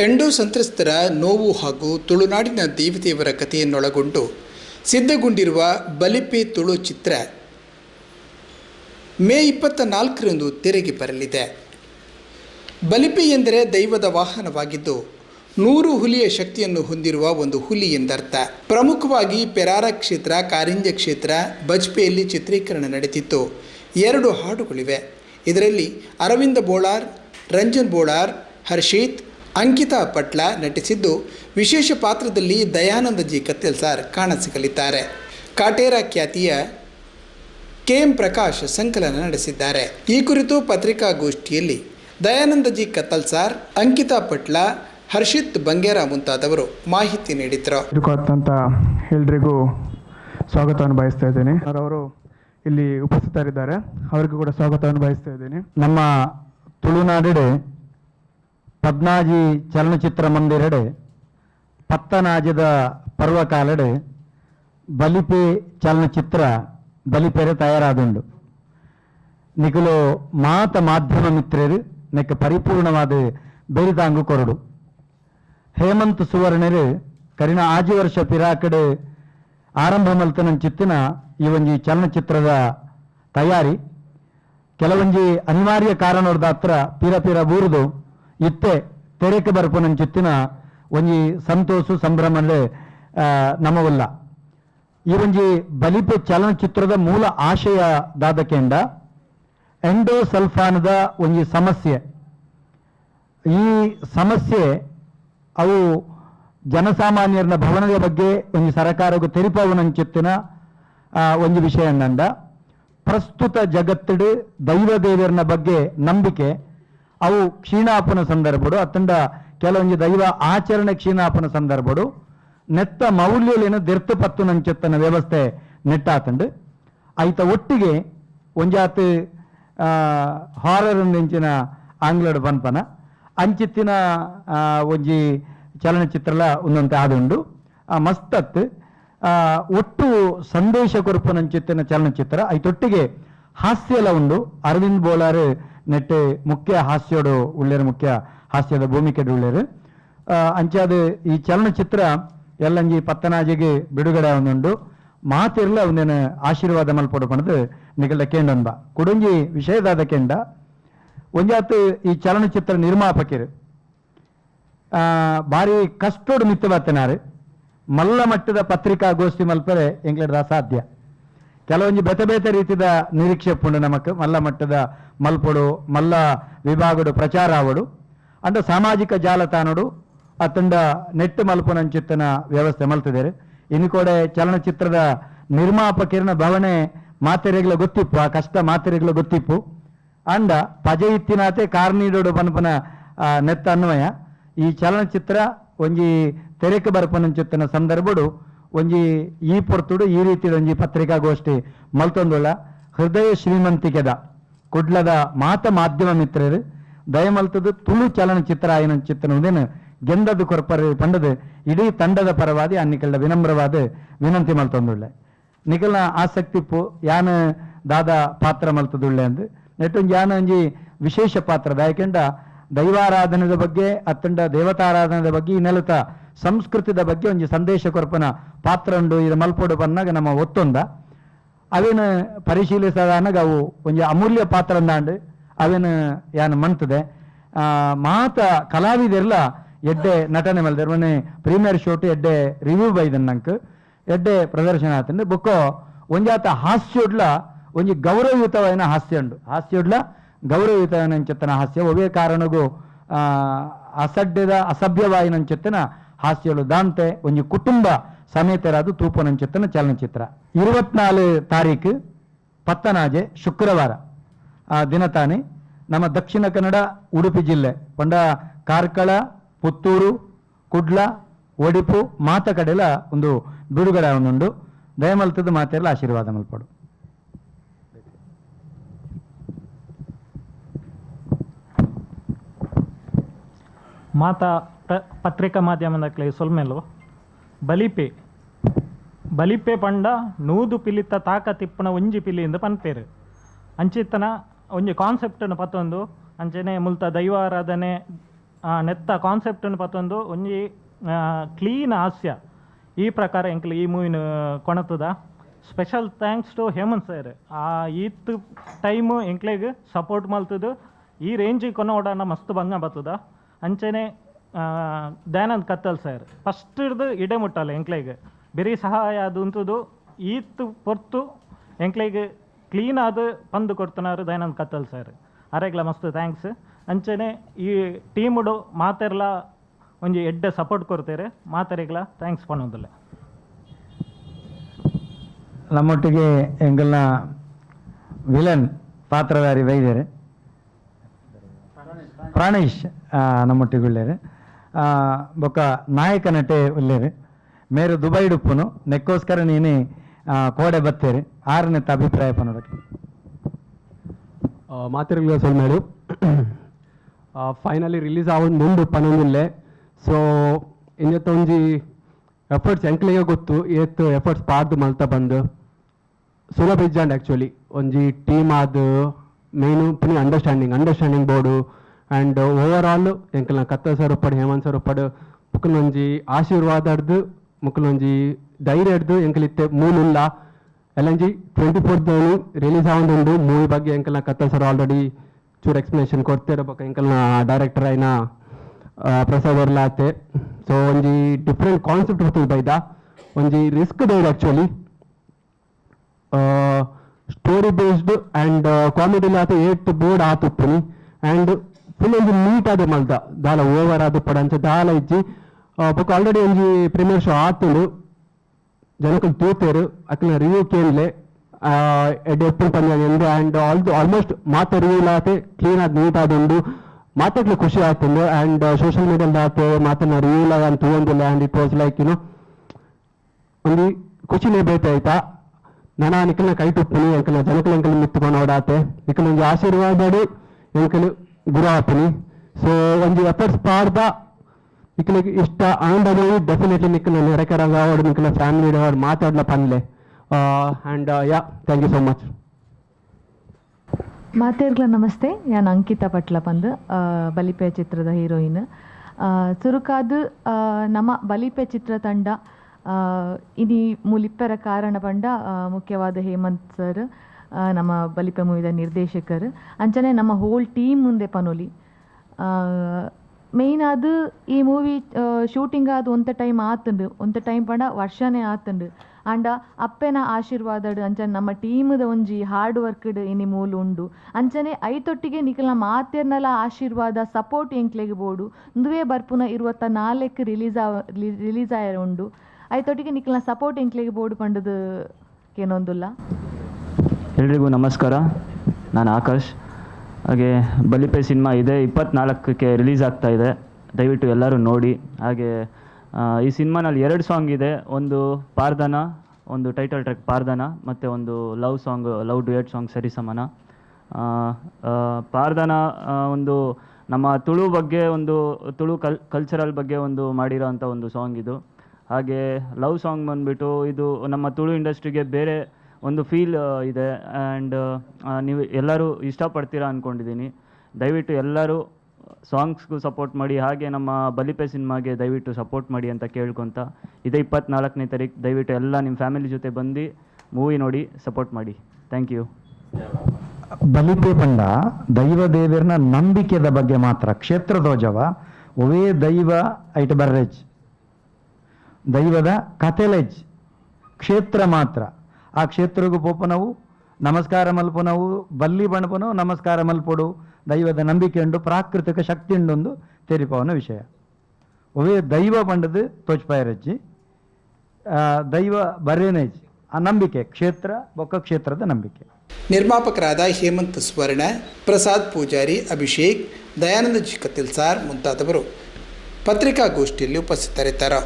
Endo ಸಂತ್ರಸ್ತರ ನೋವು ಹಾಗೂ ತುಳುನಾಡಿನ ದೇವತೆಯವರ ಕಥೆಯನ್ನೊಳಗೊಂಡು ಸಿದ್ಧಗೊಂಡಿರುವ ಬಲಿಪೆ ತುಳು ಚಿತ್ರ ಮೇ ಇಪ್ಪತ್ತ ನಾಲ್ಕರಂದು ತೆರೆಗೆ ಬರಲಿದೆ. ಬಲಿಪೆ ಎಂದರೆ ದೈವದ ವಾಹನವಾಗಿದ್ದು, ನೂರು ಹುಲಿಯ ಶಕ್ತಿಯನ್ನು ಹೊಂದಿರುವ ಒಂದು ಹುಲಿ ಎಂದರ್ಥ. ಪ್ರಮುಖವಾಗಿ ಪೆರಾರ ಕ್ಷೇತ್ರ, ಕಾರಿಂಜ ಕ್ಷೇತ್ರ, ಬಜ್ಪೆಯಲ್ಲಿ ಚಿತ್ರೀಕರಣ ನಡೆದಿತ್ತು. ಎರಡು ಹಾಡುಗಳಿವೆ. ಇದರಲ್ಲಿ ಅರವಿಂದ ಬೋಳಾರ್, ರಂಜನ್ ಬೋಳಾರ್, ಹರ್ಷಿತ್ ಅಂಕಿತಾ ಪಟ್ಲ ನಟಿಸಿದ್ದು ವಿಶೇಷ ಪಾತ್ರದಲ್ಲಿ ದಯಾನಂದಜಿ ಕತ್ತಲ್ ಸಾರ್ ಕಾಣಸಿಗಲಿದ್ದಾರೆ. ಕಾಟೇರ ಖ್ಯಾತಿಯ ಕೆ ಎಂ ಪ್ರಕಾಶ್ ಸಂಕಲನ ನಡೆಸಿದ್ದಾರೆ. ಈ ಕುರಿತು ಪತ್ರಿಕಾಗೋಷ್ಠಿಯಲ್ಲಿ ದಯಾನಂದಜಿ ಕತ್ತಲ್ ಸಾರ್, ಅಂಕಿತಾ ಪಟ್ಲ, ಹರ್ಷಿತ್ ಬಂಗೇರ ಮುಂತಾದವರು ಮಾಹಿತಿ ನೀಡಿದರು. ಅಂತ ಎಲ್ರಿಗೂ ಸ್ವಾಗತವನ್ನು ಬಯಸ್ತಾ ಇದ್ದೇನೆ. ಅವರು ಇಲ್ಲಿ ಉಪಸ್ಥಿತರಿದ್ದಾರೆ. ಅವರಿಗೂ ಕೂಡ ಸ್ವಾಗತವನ್ನು ಬಯಸ್ತಾ ಇದ್ದೇನೆ. ನಮ್ಮ ತುಳುನಾಡೆಡೆ ಪದ್ನಾಜಿ ಚಲನಚಿತ್ರ ಮಂದಿರಡೆ ಪತ್ತನಾಜದ ಪರ್ವಕಾಲಡೆ ಬಲಿಪೆ ಚಲನಚಿತ್ರ ಬಲಿಪೆರೆ ತಯಾರಾದುಂಡು ನಿಖಲು, ಮಾತ ಮಾಧ್ಯಮ ಮಿತ್ರರು ನೆಕ್ಕ ಪರಿಪೂರ್ಣವಾದ ಬೆರಿದಾಂಗು ಕೊರಡು. ಹೇಮಂತ್ ಸುವರ್ಣರು ಕರಿನ ಆಜಿ ವರ್ಷ ಪಿರಾಕಡೆ ಆರಂಭ ಮಲ್ತನ ಚಿತ್ತಿನ ಈ ಒಂಜಿ ಚಲನಚಿತ್ರದ ತಯಾರಿ. ಕೆಲವೊಂಜಿ ಅನಿವಾರ್ಯ ಕಾರಣದ ಹತ್ರ ಪೀರ ಪೀರ ಬೂರ್ದು. ಇತ್ತೆ ತೆರೆಕೆ ಬರ್ಪುನನ್ ಚಿತ್ತಿನ ಒಂಜಿ ಸಂತೋಷ ಸಂಭ್ರಮಲೆ ನಮವಲ್ಲ. ಈ ಒಂಜಿ ಬಲಿಪೆ ಚಲನಚಿತ್ರದ ಮೂಲ ಆಶಯ ದಾದಕೆಂಡ ಎಂಡೋಸಲ್ಫಾನದ ಒಂಜಿ ಸಮಸ್ಯೆ. ಈ ಸಮಸ್ಯೆ ಅವು ಜನಸಾಮಾನ್ಯರ ಭವನದ ಬಗ್ಗೆ ಒಂದು ಸರಕಾರಕ್ಕೆ ತೆರಿಪವನಂಚಿತ್ತಿನ ಒಂದು ವಿಷಯ ನಂದ ಪ್ರಸ್ತುತ ಜಗತ್ತಿಡು ದೈವ ದೇವರನ್ನ ಬಗ್ಗೆ ನಂಬಿಕೆ ಅವು ಕ್ಷೀಣಾಪನ ಸಂದರ್ಭಗಳು. ಅತ್ತಂಡ ಕೆಲವೊಂದು ದೈವ ಆಚರಣೆ ಕ್ಷೀಣಾಪನ ಸಂದರ್ಭಗಳು. ನೆತ್ತ ಮೌಲ್ಯಲೇನು ದೆರ್ತು ಪತ್ತು ವ್ಯವಸ್ಥೆ ವ್ಯವಸ್ಥೆ ನೆಟ್ಟಾತಂಡು. ಐತ ಒಟ್ಟಿಗೆ ಒಂಜಾತ್ ಹಾರರ್ ನೆಂಚಿನ ಆಂಗ್ಲಡ್ ಬನ್ಪನ ಅಂಚಿತ್ತಿನ ಒಂಜಿ ಚಲನಚಿತ್ರಲ ಒಂದಂತೆ ಆದುಂಡು. ಮಸ್ತತ್ ಒಟ್ಟು ಸಂದೇಶ ಕೊರಪನಂಚಿತ್ತಿನ ಚಲನಚಿತ್ರ. ಐತೊಟ್ಟಿಗೆ ಹಾಸ್ಯಲ ಉಂಡು. ಅರವಿಂದ್ ಬೋಲಾರ್ ನೆಟ್ಟು ಮುಖ್ಯ ಹಾಸ್ಯೋಡು ಉಳ್ಳೇರು ಮುಖ್ಯ ಹಾಸ್ಯದ ಭೂಮಿಕೆಡು ಉಳ್ಳೇರು ಅಂಚಾದ ಈ ಚಲನಚಿತ್ರ ಎಲ್ಲಂಜಿ ಪತ್ತನಾಜಿಗೆ ಬಿಡುಗಡೆ ಒಂದುಂಡು ಮಾತಿರ್ಲ ಒಂದೇನು ಆಶೀರ್ವಾದ ಮಲ್ಪಡು ಪಣದು ನಿಗಲ ಕೇಂಡನ್ಬ ಕುಡುಂಜಿ ವಿಷಯದಾದ ಕೇಂಡ. ಒಂಜಾತ್ ಈ ಚಲನಚಿತ್ರ ನಿರ್ಮಾಪಕರು. ಬಾರಿ ಕಷ್ಟೋಡು ಮಿತ್ತು ಬತ್ತನಾರು ಮಲ್ಲ ಮಟ್ಟದ ಪತ್ರಿಕಾಗೋಷ್ಠಿ ಮಲ್ಪರೆ ಎಂಗ್ಲಡ್ದ ಅಸಾಧ್ಯ. ಕೆಲವೊಂದು ಬೇತೆ ಬೇತೆ ರೀತಿದ ನಿರೀಕ್ಷೆ ಪುಂಡು ನಮಕ್ ಮಲ್ಲ ಮಟ್ಟದ ಮಲ್ಪಡು ಮಲ್ಲ ವಿಭಾಗಡು ಪ್ರಚಾರ ಆವಡು. ಅಂಡ ಸಾಮಾಜಿಕ ಜಾಲತಾಣಡು ಅತ್ತಂಡ ನೆಟ್ ಮಲ್ಪುನಂಚಿತ್ತನ ವ್ಯವಸ್ಥೆ ಮಲ್ತಿದ್ದಾರೆ ಇನ್ನು ಕೂಡ ಚಲನಚಿತ್ರದ ನಿರ್ಮಾಪಕಿರನ ಭವನೆ ಮಾತೆರೆಗಳ ಗೊತ್ತಿಪ್ಪು ಆ ಕಷ್ಟ ಮಾತೆರೆಗಳ ಗೊತ್ತಿಪ್ಪು. ಅಂಡ ಪಜೆ ಇತ್ತಿನಾತೆ ಕಾರ್ನೀಡೋಡು ಪನ್ಪನ ಆ, ನೆತ್ತ ಅನ್ವಯ. ಈ ಚಲನಚಿತ್ರ ಒಂಜಿ ತೆರೆಕ ಬರ್ಪನಂಚಿತ್ತನ ಸಂದರ್ಭಡು ಒಂಜಿ ಈ ಪೊರ್ತುಡು ಈ ರೀತಿಯ ಒಂಜಿ ಪತ್ರಿಕಾಗೋಷ್ಠಿ ಮಲ್ತೊಂದುಳ್ಳ. ಹೃದಯ ಶ್ರೀಮಂತಿಕೆದ ಕುಡ್ಲದ ಮಾತ ಮಾಧ್ಯಮ ಮಿತ್ರರು, ದಯಮಲ್ತದು ತುಳು ಚಲನಚಿತ್ರ ಆಯ್ನ ಚಿತ್ರನುದೇನು ಗೆಂದದ ಕೊರ್ಪರ್ ಪಂಡದು, ಇಡೀ ತಂಡದ ಪರವಾದಿ ಅನ್ನಿಕಲ್ಡ ವಿನಮ್ರವಾದ ವಿನಂತಿ ಮಲ್ತೊಂದುಳ್ಳೆ. ನಿಖಲ್ನ ಆಸಕ್ತಿ ಪು, ಯಾನ ದಾದ ಪಾತ್ರ ಮಲ್ತದುಳ್ಳೆ ಅಂದು. ನೆಟ್ಟು ಯಾನ ಒಂಜಿ ವಿಶೇಷ ಪಾತ್ರ ಯಾಕೆಂಡ ದೈವಾರಾಧನೆದ ಬಗ್ಗೆ, ಅತ್ತಂಡ ದೇವತಾರಾಧನೆದ ಬಗ್ಗೆ ಈ ನೆಲತ ಸಂಸ್ಕೃತಿದ ಬಗ್ಗೆ ಒಂಜಿ ಸಂದೇಶ ಕೊರ್ಪನ ಪಾತ್ರ ಉಂಡು. ಇದು ಮಲ್ಪೊಡು ಬಂದಾಗ ನಮ್ಮ ಒತ್ತೊಂದ. ಅವೇನು ಪರಿಶೀಲಿಸದಾನಾಗ ಅವು ಒಂಜಿ ಅಮೂಲ್ಯ ಪಾತ್ರ ಅಂದಾಂಡು. ಅವೇನು ಯಾನ್ ಮಂತದೆ. ಮಾತ ಕಲಾವಿದೆರ್ಲ ಎಡ್ಡೆ ನಟನೆ ಮೇಲೆ ಮೊನ್ನೆ ಪ್ರೀಮಿಯರ್ ಶೋಟು ಎಡ್ಡೆ ರಿವ್ಯೂ ಬೈದನ್ ನಂಕ್. ಎಡ್ಡೆ ಪ್ರದರ್ಶನ ಆತಂಡು ಬೊಕ್ಕೋ ಒಂಜಾತ ಹಾಸ್ಯೋಡ್ಲ ಒಂಜಿ ಗೌರವಯುತವಾದ ಹಾಸ್ಯ ಉಂಡು. ಹಾಸ್ಯೋಡ್ಲ ಗೌರವಯುತವಾದ ಚೆತ್ತನ ಹಾಸ್ಯ. ಒವೇ ಕಾರಣಗೂ ಆ, ಅಸಭ್ಯವಾಯಿನ ಅಸಭ್ಯವಾಯಿನಂಚಿತ್ತನ ದಾಂತೆ ಒಂಜಿ ಕುಟುಂಬ ಸಮೇತರಾದ ತೂಪನಂಚಿತ್ತನ ಚಲನಚಿತ್ರ. ಇರುವತ್ನಾಲು ತಾರೀಕು ಪತ್ತನಾಜೆ ಶುಕ್ರವಾರ, ಆ ದಿನ ತಾನೇ ನಮ್ಮ ದಕ್ಷಿಣ ಕನ್ನಡ, ಉಡುಪಿ ಜಿಲ್ಲೆ, ಪಂಡ ಕಾರ್ಕಳ, ಪುತ್ತೂರು, ಕುಡ್ಲ, ಒಡಿಪು ಮಾತ ಕಡೆಲ ಒಂದು ಬಿಡುಗಡೆ ಒಂದುಂಡು ದಯಮಲ್ತದ ಮಾತೆಲ್ಲ ಆಶೀರ್ವಾದ ಮಲ್ಪಡು. ಮಾತ ಪ- ಪತ್ರಿಕಾ ಮಾಧ್ಯಮದಕ್ಲೆ ಸೊಲ್ಮೆಲು, ಬಲಿಪೆ ಬಲಿಪೆ ಪಂಡ ನೂದು ಪಿಲಿತ ತಾಕ ತಿಪ್ಪನ ಒಂಜಿ ಪಿಲಿಯಿಂದ ಪನ್ಪೇರು. ಅಂಚಿತ್ತನ ಒಂಜಿ ಕಾನ್ಸೆಪ್ಟನ್ನು ಪತ್ತೊಂದು, ಅಂಚನೆ ಮುಲ್ತ ದೈವಾರಾಧನೆ ನೆತ್ತ ಕಾನ್ಸೆಪ್ಟನ್ನು ಪತ್ತೊಂದು, ಒಂಜಿ ಕ್ಲೀನ್ ಹಾಸ್ಯ. ಈ ಪ್ರಕಾರ ಎಂಕ್ಲೆ ಈ ಮೂವಿನ ಕೊಣತದ. Special thanks to Hemanth sir ಆ, ಈತ್ ಟೈಮು ಎಂಕ್ಲೆಗ್ ಸಪೋರ್ಟ್ ಮಲ್ತದು. ಈ ರೇಂಜಿಗೆ ಕೊನ ಓಡಾಣ ಮಸ್ತ್ ಭಂಗ ಬರ್ತದ. ಅಂಚೆನೆ ದಯಾನಂದ್ ಕತ್ತಲ್ ಸರ್. ಫಸ್ಟ್ ಹಿಡ್ದು ಇಡೆ ಮುಟ್ಟಲ್ಲ ಎಂಕ್ಲೆಗ್. ಬೆರಿ ಸಹಾಯ ಅದು ಅಂತದು ಈತ್ ಪೊರ್ತು ಎಂಕ್ಲೆಗ್ ಕ್ಲೀನ್ ಆದ ಪಂದು ಕೊಡ್ತನಾರು ದಯಾನಂದ್ ಕತ್ತಲ್ ಸರ್. ಅರೆಗ್ಲ ಮಸ್ತ್ ಥ್ಯಾಂಕ್ಸ್ ಅಂಚನೆ ಈ ಟೀಮುಡು ಮಾತೆರ್ಲ ಒಂಜಿ ಎಡ್ಡೆ ಸಪೋರ್ಟ್ ಕೊಡ್ತೇರೆ. ಮಾತೆರೆಗ್ಲ ಥ್ಯಾಂಕ್ಸ್ ಪನ್ನೋದಿಲ್ಲ ನಮ್ಮೊಟ್ಟಿಗೆ ಎಂಗಲ್ನ ವಿಲನ್ ಪಾತ್ರಧಾರಿ ವೈದ್ಯರು. ಪ್ರಾಣೇಶ್ ನಮ್ಮೊಟ್ಟಿಗೆ ಉಳ್ಳೇರು. ಆ, ಬೊಕ್ಕ ನಾಯಕ ನಟೆ ಉಳ್ಳೇರು ಮೇರು ದುಬೈ ಡುಪ್ಪುನು. ನೆಕ್ಕೋಸ್ಕರ ನೀನು ಕೋಡೆ ಬತ್ತೇರು. ಆರನೆತ್ತ ಅಭಿಪ್ರಾಯ ಪನ್ನೋದಕ್ಕೆ ಮಾತಿರಲಿಲ್ಲ ಸೊಲ್ಮೇಡು ಫೈನಲಿ ರಿಲೀಸ್ ಆವೊಂದು ಮುಂದು ಸೊ ಇನ್ನೆತ್ತ ಒಂಜಿ ಎಫರ್ಟ್ಸ್ ಎಂಕ್ಲೆಯೋ ಗೊತ್ತು. ಏತ್ ಎಫರ್ಟ್ಸ್ ಪಾಡ್ದು ಮಲ್ತ ಬಂದು. ಸುಲಭ ಇಜ್ಜಾಂಡ್ ಆ್ಯಕ್ಚುಲಿ ಒಂಜಿ ಟೀಮ್ ಆದ ಮೇನು ಪುನಿ understanding understanding board and over all ಎಂಕಲ್ನ ಕತ್ತ ಸರ್ ಉಪ್ಪಡು ಹೇಮಂತ್ ಸರ್ ಉಪ್ಪಡು ಮುಕ್ಕಲೊಂಜಿ ಆಶೀರ್ವಾದ ಹಿಡ್ದು ಮುಕ್ಕಲೊಂಜಿ ಧೈರ್ಯ ಹಿಡ್ದು ಎಂಕಲಿತ್ತೆ ಮೂನುಲ್ಲ ಎಲ್ಲಂಜಿ ಟ್ವೆಂಟಿ ಫೋರ್ತ್ ರಿಲೀಸ್ ಆವೊಂದುಂಡು ಮೂವಿ ಬಗ್ಗೆ ಎಂಕಲ್ನ ಕತ್ತ ಸರ್ ಆಲ್ರೆಡಿ ಚೂರು ಎಕ್ಸ್ಪ್ಲನೇಷನ್ ಕೊಡ್ತಿರಬೇಕು. ಎಂಕಲ್ನ ಡೈರೆಕ್ಟರ್ ಆಯ್ನ ಪ್ರಸಾದ್ ಪ್ರಸಾದ್ ಆತೆ ಸೊ ಒಂಜಿ ಡಿಫ್ರೆಂಟ್ ಕಾನ್ಸೆಪ್ಟ್ ಬರ್ತದೆ ಬೈದ. ಒಂಜಿ risk ದೈಡ್ actually story based and comedy ಆತ ಏಟ್ ಬೋರ್ಡ್ ಆತುಪ್ಪುನಿ. ಆ್ಯಂಡ್ ಫುಲ್ ಒಂಜಿ ನೀಟ್ ಆದ ಮಲ್ದ ದಾಲ ಓವರ್ ಆದ ಪಡಂಚ ದಾಲ ಇಜ್ಜಿ ಬೊಕ್ಕ ಆಲ್ರೆಡಿ ಒಂಜಿ ಪ್ರೀಮಿಯರ್ ಶೋ ಆತುಂಡು ಜನಕ್ಕಲ್ ತೂತೇರು ಅಕ್ಲ ರಿವ್ಯೂ ಕೇಳಲೆ ಎಡ್ ಎಪ್ಪಲ್ ಪಂದ್ಯ ಎಂದು ಆ್ಯಂಡ್ ಆಲ್ ಆಲ್ಮೋಸ್ಟ್ ಮಾತ ರಿವ್ಯೂ ಆತೆ ಕ್ಲೀನ್ ಆದ ನೀಟ್ ಆದುಂಡು ಮಾತಾಡ್ಲಿ ಖುಷಿ ಆತುಂಡು ಆ್ಯಂಡ್ ಸೋಷಿಯಲ್ ಮೀಡಿಯಾದ ಆತೆ ಮಾತನ್ನ ರಿವ್ಯೂ ಅಂತ ತಗೊಂಡಿಲ್ಲ and it was like you know ಒಂದು ಖುಷಿನೇ ಬೇತಾಯ್ತಾ ನನ ನಿಖಲ್ನ ಕೈ ತುಪ್ಪುನಿ ಎಂಕಲ್ನ ಜನಕಲ್ ಎಂಕಲ್ ಮಿತ್ತುಕೊಂಡು ಓಡಾತೆ ನಿಖಲ್ ಒಂಜಿ ಆಶೀರ್ವಾದಡು ಎಂಕಲ್ ಗುರು ಆಪುನಿ ಸೊ ಒಂಜಿ ಎಫರ್ಟ್ಸ್ ಪಾಡ್ದ ನಿಖಲಿಗೆ ಇಷ್ಟ ಆಂಡನು ಡೆಫಿನೆಟ್ಲಿ ನಿಖಲ್ನ ನೆರಕರಾಗ ಅವಡು ನಿಖಲ್ನ ಫ್ಯಾಮಿಲಿ ಅವ್ರು ಮಾತಾಡ್ಲ ಪನ್ಲೆ. And yeah thank you so much ಮಾತೇರ್ಗಳ ನಮಸ್ತೆ. ನಾನು ಅಂಕಿತಾ ಪಟ್ಲ ಆ, ಬಲಿಪೆ ಚಿತ್ರದ ಹೀರೋಯಿನ್. ಸುರುಕಾದು ನಮ್ಮ ಬಲಿಪೆ ಚಿತ್ರ ತಂಡ ಇನಿ ಮುಲಿಪ್ಪರ ಕಾರಣ ಪಂಡ ಮುಖ್ಯವಾದ ಹೇಮಂತ್ ಸರ್. ನಮ್ಮ ಬಲಿಪೆ ಮೂವಿದ ನಿರ್ದೇಶಕರು. ಅಂಚನೆ ನಮ್ಮ ಹೋಲ್ ಟೀಮ್ ಮುಂದೆ ಪನೊಲಿ. ಮೇಯ್ನ್ ಅದು ಈ ಮೂವಿ ಶೂಟಿಂಗ್ ಅದು ಒಂದು ಟೈಮ್ ఆతుండు ಒಂದು ಟೈಮ್ ಪಂಡ ವರ್ಷನೇ ఆతుండు అండ్ అప్పెన ఆశీర్వాదడు ನಮ್ಮ ಟೀಮ್ ದ ಒಂಜಿ ಹಾರ್ಡ್ ವರ್ಕ್ಡ್ ಇನಿ ಮೂಲು ಉಂಡು. ಅಂಚನೆ ಐತೊಟ್ಟಿಗೆ ನಿಕಲ ಮಾತೆರ್ನಲ ಆಶೀರ್ವಾದ ಸಪೋರ್ಟ್ ಎಂಕ್ಲೆಗೆ ಬೋಡು. ಇಂದುವೇ ಬರ್ಪುನ ಇರುವತ್ತ ನಾಲ್ಕು ರಿಲೀಸ್ ರಿಲೀಸ್ ಆಯರ್ ಉಂಡು ಐತೊಟ್ಟಿಗೆ ನಿಕಲ ಸಪೋರ್ಟ್ ಎಂಕ್ಲೆಗೆ ಬೋಡು ಪಂಡದು ಕೇನೊಂದುಲ್ಲ. ಎಲ್ರಿಗೂ ನಮಸ್ಕಾರ. ನಾನು ಆಕಾಶ್. ಹಾಗೆ ಬಲಿಪೆ ಸಿನಿಮಾ ಇದೆ, ಇಪ್ಪತ್ನಾಲ್ಕಕ್ಕೆ ರಿಲೀಸ್ ಆಗ್ತಾ ಇದೆ. ದಯವಿಟ್ಟು ಎಲ್ಲರೂ ನೋಡಿ. ಹಾಗೆ ಈ ಸಿನಿಮಾನಲ್ಲಿ ಎರಡು ಸಾಂಗ್ ಇದೆ. ಒಂದು ಪಾರ್ದನ, ಒಂದು ಟೈಟಲ್ ಟ್ರ್ಯಾಕ್ ಪಾರ್ದನ, ಮತ್ತು ಒಂದು love song, love duet song ಸರಿ ಸಮಾನ. ಪಾರ್ದನ ಒಂದು ನಮ್ಮ ತುಳು ಬಗ್ಗೆ ಒಂದು, ತುಳು ಕಲ್ ಕಲ್ಚರಲ್ ಬಗ್ಗೆ ಒಂದು ಮಾಡಿರೋ ಒಂದು ಸಾಂಗ್ ಇದು. ಹಾಗೆ ಲವ್ ಸಾಂಗ್ ಬಂದುಬಿಟ್ಟು ಇದು ನಮ್ಮ ತುಳು ಇಂಡಸ್ಟ್ರಿಗೆ ಬೇರೆ ಒಂದು ಫೀಲ್ ಇದೆ. ಆ್ಯಂಡ್ ನೀವು ಎಲ್ಲರೂ ಇಷ್ಟಪಡ್ತೀರಾ ಅಂದ್ಕೊಂಡಿದ್ದೀನಿ ದಯವಿಟ್ಟು ಎಲ್ಲರೂ ಸಾಂಗ್ಸ್ಗೂ ಸಪೋರ್ಟ್ ಮಾಡಿ, ಹಾಗೆ ನಮ್ಮ ಬಲಿಪೆ ಸಿನಿಮಾಗೆ ದಯವಿಟ್ಟು ಸಪೋರ್ಟ್ ಮಾಡಿ ಅಂತ ಕೇಳ್ಕೊತ ಇದೇ ಇಪ್ಪತ್ನಾಲ್ಕನೇ ತಾರೀಕು ದಯವಿಟ್ಟು ಎಲ್ಲ ನಿಮ್ಮ ಫ್ಯಾಮಿಲಿ ಜೊತೆ ಬಂದು ಮೂವಿ ನೋಡಿ ಸಪೋರ್ಟ್ ಮಾಡಿ. ಥ್ಯಾಂಕ್ ಯು ಬಲಿಪೆ ಬಂಡ ದೈವ ದೇವರನ್ನ ನಂಬಿಕೆದ ಬಗ್ಗೆ ಮಾತ್ರ, ಕ್ಷೇತ್ರ ಧ್ವಜವ ಒವೇ ದೈವ ಐಟ್ ಬರ್ರೆಜ್. ದೈವದ ಕಥೆಲೆಜ್, ಕ್ಷೇತ್ರ ಮಾತ್ರ. ಆ ಕ್ಷೇತ್ರಗೂ ಪೋಪನವು ನಮಸ್ಕಾರ ಮಲ್ಪನವು ಬಲ್ಲಿ ಬಣಪನು ನಮಸ್ಕಾರ ಮಲ್ಪಡು, ದೈವದ ನಂಬಿಕೆ ಉಂಡು, ಪ್ರಾಕೃತಿಕ ಶಕ್ತಿ ಉಂಡೊಂದು ತೆರಿಪವನ ವಿಷಯ. ಒವೇ ದೈವ ಬಂಡದು ತೋಚ್ಪಾಯರಜ್ಜಿ ದೈವ ಬರೇನೇಜ್ ಆ ನಂಬಿಕೆ, ಕ್ಷೇತ್ರ, ಬೊಕ್ಕ ಕ್ಷೇತ್ರದ ನಂಬಿಕೆ. ನಿರ್ಮಾಪಕರಾದ ಹೇಮಂತ್ ಸ್ವರ್ಣ, ಪ್ರಸಾದ್ ಪೂಜಾರಿ, ಅಭಿಷೇಕ್, ದಯಾನಂದ ಜಿ ಕತಿಲ್ ಸಾರ್ ಮುಂತಾದವರು ಪತ್ರಿಕಾಗೋಷ್ಠಿಯಲ್ಲಿ ಉಪಸ್ಥಿತರಿದ್ದರು.